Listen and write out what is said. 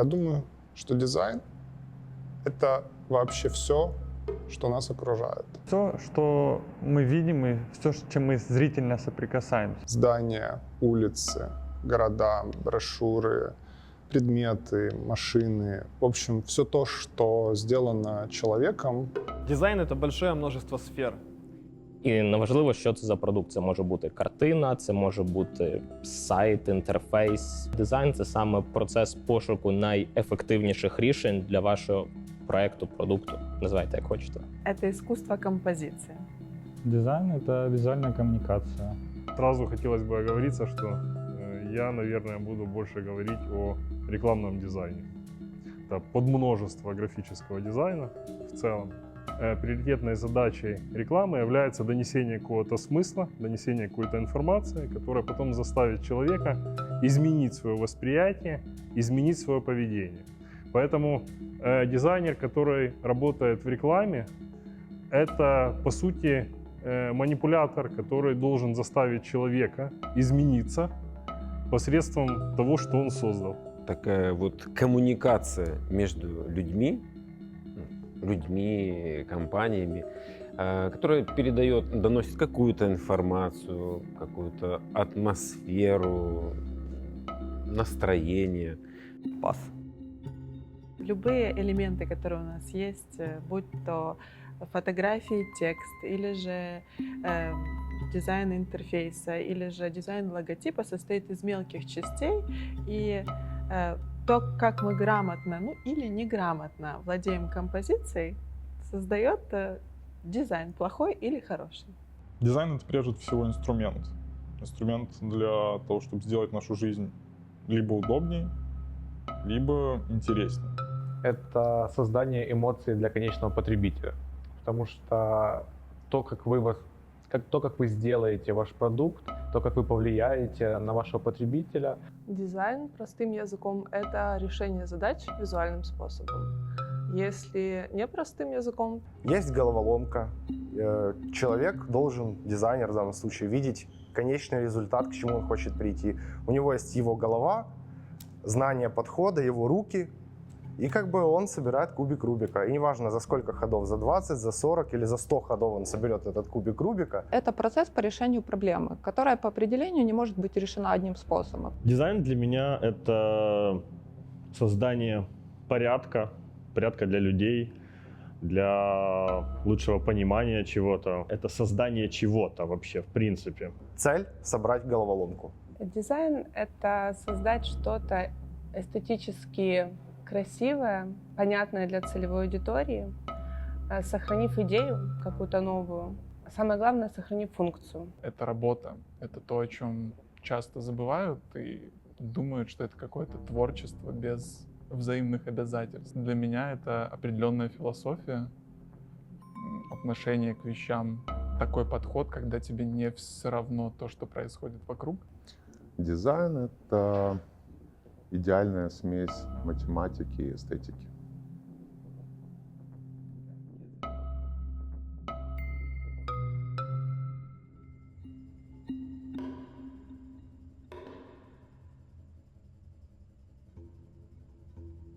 Я думаю, что дизайн — это вообще все, что нас окружает. Все, что мы видим и все, с чем мы зрительно соприкасаемся. Здания, улицы, города, брошюры, предметы, машины. В общем, все то, что сделано человеком, Дизайн это большое множество сфер. І неважливо, що це за продукт. Це може бути картина, це може бути сайт, інтерфейс. Дизайн це саме процес пошуку найефективніших рішень для вашого проекту, продукту. Називайте як хочете. Это искусство композиции. Дизайн — это визуальная коммуникация. Сразу хотелось бы оговориться, что э, я, наверное, буду больше говорить о рекламном дизайне. Это подмножество графического дизайна в целом. Э, Приоритетной задачей рекламы является донесение какого-то смысла, донесение какой-то информации, которая потом заставит человека изменить свое восприятие, изменить свое поведение. Поэтому э, дизайнер, который работает в рекламе, это, по сути, э, манипулятор, который должен заставить человека измениться посредством того, что он создал. такая вот коммуникация между людьми, людьми, компаниями, э, которая передает, доносит какую-то информацию, какую-то атмосферу, настроение. Пас. Любые элементы, которые у нас есть, э, будь то фотографии, текст, или же э, дизайн интерфейса, или же дизайн логотипа, состоит из мелких частей. И э, то, как мы грамотно, ну или неграмотно владеем композицией, создает э, дизайн, плохой или хороший. Дизайн — это прежде всего инструмент. Инструмент для того, чтобы сделать нашу жизнь либо удобнее, либо интереснее. это создание эмоций для конечного потребителя. Потому что то, как вы, вас, как, то, как вы сделаете ваш продукт, то, как вы повлияете на вашего потребителя, Дизайн, простым языком, это решение задач визуальным способом. Если не простым языком, Есть головоломка. Э, Человек должен, дизайнер в данном случае, видеть конечный результат, к чему он хочет прийти. У него есть его голова, знание подхода, его руки, и как бы он собирает кубик Рубика. И неважно, за сколько ходов, за 20, за 40 или за 100 ходов он соберет этот кубик Рубика, это процесс по решению проблемы, которая по определению не может быть решена одним способом. Дизайн для меня — это создание порядка, порядка для людей, для лучшего понимания чего-то. Это создание чего-то вообще, в принципе. цель — собрать головоломку. Дизайн — это создать что-то эстетически красивое, понятное для целевой аудитории, э, сохранив идею какую-то новую. Самое главное — сохранив функцию. это работа. Это то, о чем часто забывают и думают, что это какое-то творчество без взаимных обязательств. Для меня это определенная философия, отношение к вещам, такой подход, когда тебе не все равно то, что происходит вокруг. Дизайн — это идеальная смесь математики и эстетики.